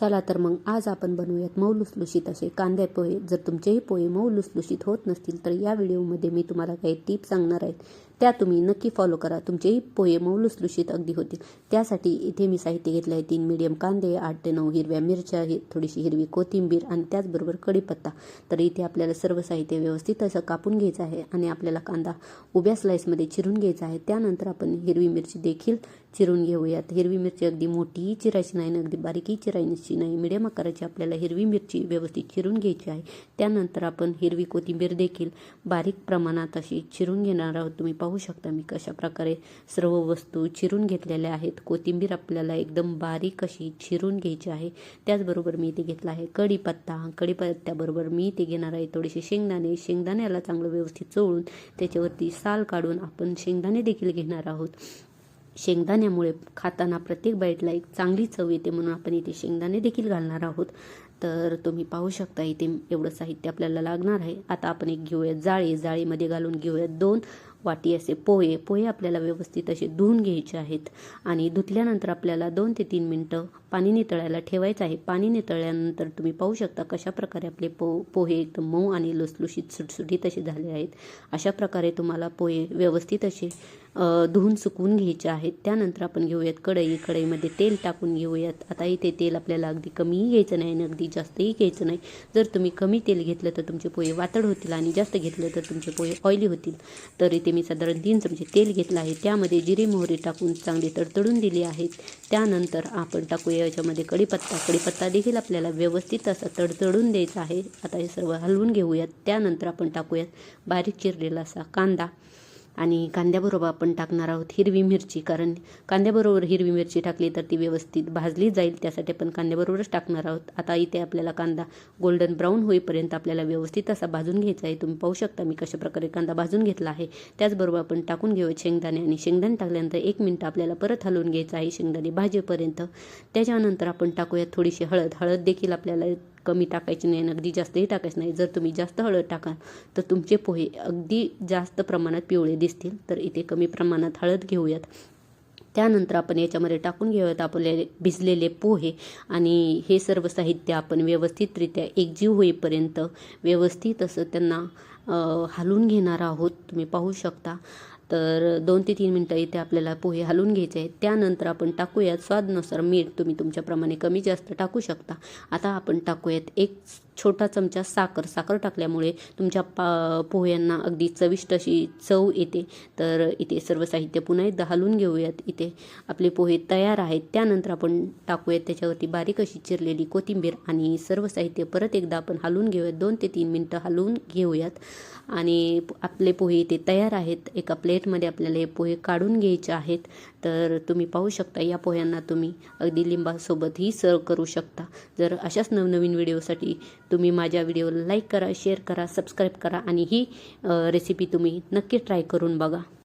चला तर मग आज आपण बनवूयात मऊ लुसलुशीत असे कांदे पोहे. जर तुमचेही पोहे मऊ लुसलुशीत होत नसतील तर या व्हिडिओमध्ये मी तुम्हाला काही टिप्स सांगणार आहेत त्या तुम्ही नक्की फॉलो करा. तुमचेही पोहे मऊ लुसलुशीत अगदी होतील. त्यासाठी इथे मी साहित्य घेतलं आहे. तीन मिडियम कांदे आठ ते नऊ हिरव्या मिरच्या हि थोडीशी हिरवी कोथिंबीर आणि त्याचबरोबर कढीपत्ता. तर इथे आपल्याला सर्व साहित्य व्यवस्थित असं कापून घ्यायचं आहे आणि आपल्याला कांदा उभ्या स्लाईसमध्ये चिरून घ्यायचा आहे. त्यानंतर आपण हिरवी मिरची देखील चिरून घेऊयात. हिरवी मिरची अगदी मोठीही चिरायची नाही आणि अगदी बारीकही चिरायची नाही. मिडियम आकाराची आपल्याला हिरवी मिरची व्यवस्थित चिरून घ्यायची आहे. त्यानंतर आपण हिरवी कोथिंबीर देखील बारीक प्रमाणात अशी चिरून घेणार आहोत. तुम्ही पाहू पाहू शकता मी कशा प्रकारे सर्व वस्तू चिरून घेतलेल्या आहेत. कोथिंबीर आपल्याला एकदम बारीक अशी चिरून घ्यायची आहे. त्याचबरोबर मी इथे घेतला आहे कढीपत्ता. कढीपत्त्याबरोबर मी इथे घेणार आहे थोडेसे शेंगदाणे. शेंगदाण्याला चांगलं व्यवस्थित चोळून त्याच्यावरती साल काढून आपण शेंगदाणे देखील घेणार आहोत. शेंगदाण्यामुळे खाताना प्रत्येक बाईटला एक चांगली चव येते म्हणून आपण इथे शेंगदाणे देखील घालणार आहोत. तर तुम्ही पाहू शकता इथे एवढं साहित्य आपल्याला लागणार आहे. आता आपण एक घेऊयात जाळी. जाळीमध्ये घालून घेऊयात दोन वाटी असे पोहे. पोहे आपल्याला व्यवस्थित असे धुवून घ्यायचे आहेत. आणि धुतल्यानंतर आपल्याला दोन ते तीन मिनटं पाणी नितळायला ठेवायचं आहे. पाणी नितळल्यानंतर तुम्ही पाहू शकता कशा प्रकारे आपले पो पोहे एकदम मऊ आणि लुसलुशीत सुटसुटीत असे झाले आहेत. अशा प्रकारे तुम्हाला पोहे व्यवस्थित असे धुवून सुकवून घ्यायचे आहेत. त्यानंतर आपण घेऊयात कढई. कढईमध्ये तेल टाकून घेऊयात. आता इथे तेल आपल्याला अगदी कमीही घ्यायचं नाही आणि अगदी जास्तही घ्यायचं नाही. जर तुम्ही कमी तेल घेतलं तर तुमचे पोहे वातड होतील आणि जास्त घेतलं तर तुमचे पोहे ऑइली होतील. तर इथे मी साधारण तीन चमचे तेल घेतलं आहे. त्यामध्ये जिरे मोहरी टाकून चांगली तडतडून दिली आहेत. त्यानंतर आपण टाकूया याच्यामध्ये कढीपत्ता. कढीपत्ता देखील आपल्याला व्यवस्थित असा तडतडून द्यायचा आहे. आता हे सर्व हलवून घेऊयात. त्यानंतर आपण टाकूयात बारीक चिरलेला असा कांदा. आणि कांद्याबरोबर आपण टाकणार आहोत हिरवी मिरची. कारण कांद्याबरोबर हिरवी मिरची टाकली तर ती व्यवस्थित भाजली जाईल. त्यासाठी आपण कांद्याबरोबरच टाकणार आहोत. आता इथे आपल्याला कांदा गोल्डन ब्राऊन होईपर्यंत आपल्याला व्यवस्थित असा भाजून घ्यायचा आहे. तुम्ही पाहू शकता मी कशा प्रकारे कांदा भाजून घेतला आहे. त्याचबरोबर आपण टाकून घेऊया शेंगदाणे आणि शेंगदाणे टाकल्यानंतर एक मिनटं आपल्याला परत हलवून घ्यायचं आहे. शेंगदाणे भाजेपर्यंत. त्याच्यानंतर आपण टाकूयात थोडीशी हळद. हळद देखील आपल्याला कमी टाकायची नाही आणि अगदी जास्तही टाकायचं नाही. जर तुम्ही जास्त हळद टाकाल तर तुमचे पोहे अगदी जास्त प्रमाणात पिवळे दिसतील. तर इथे कमी प्रमाणात हळद घेऊयात. त्यानंतर आपण याच्यामध्ये टाकून घेऊयात आपले भिजलेले पोहे आणि हे सर्व साहित्य आपण व्यवस्थितरित्या एकजीव होईपर्यंत व्यवस्थित असं त्यांना हलवून घेणार आहोत. तुम्ही पाहू शकता. तर दोन ते तीन मिनटं इथे आपल्याला पोहे हलवून घ्यायचे आहेत. त्यानंतर आपण टाकूयात स्वादनुसार मीठ. तुम्ही तुमच्याप्रमाणे कमी जास्त टाकू शकता. आता आपण टाकूयात एक छोटा चमचा साखर साखर टाकल्यामुळे तुमच्या पा पोह्यांना अगदी चविष्ट अशी चव येते. तर इथे सर्व साहित्य पुन्हा एकदा हलवून घेऊयात. इथे आपले पोहे तयार आहेत. त्यानंतर आपण टाकूयात त्याच्यावरती बारीक अशी चिरलेली कोथिंबीर आणि सर्व साहित्य परत एकदा आपण हलवून घेऊयात. दोन ते तीन मिनटं हलवून घेऊयात. आणि आपले पोहे इथे तयार आहेत. एका प्लेटमध्ये आपल्याला हे पोहे काढून घ्यायचे आहेत. तर तुम्ही पाहू शकता या पोह्यांना तुम्ही अगदी लिंबासोबतही सर्व करू शकता. जर अशाच नवनवीन व्हिडिओसाठी तुम्ही माझ्या व्हिडिओला लाईक करा शेअर करा सबस्क्राईब करा आणि ही रेसिपी तुम्ही नक्की ट्राय करून बघा.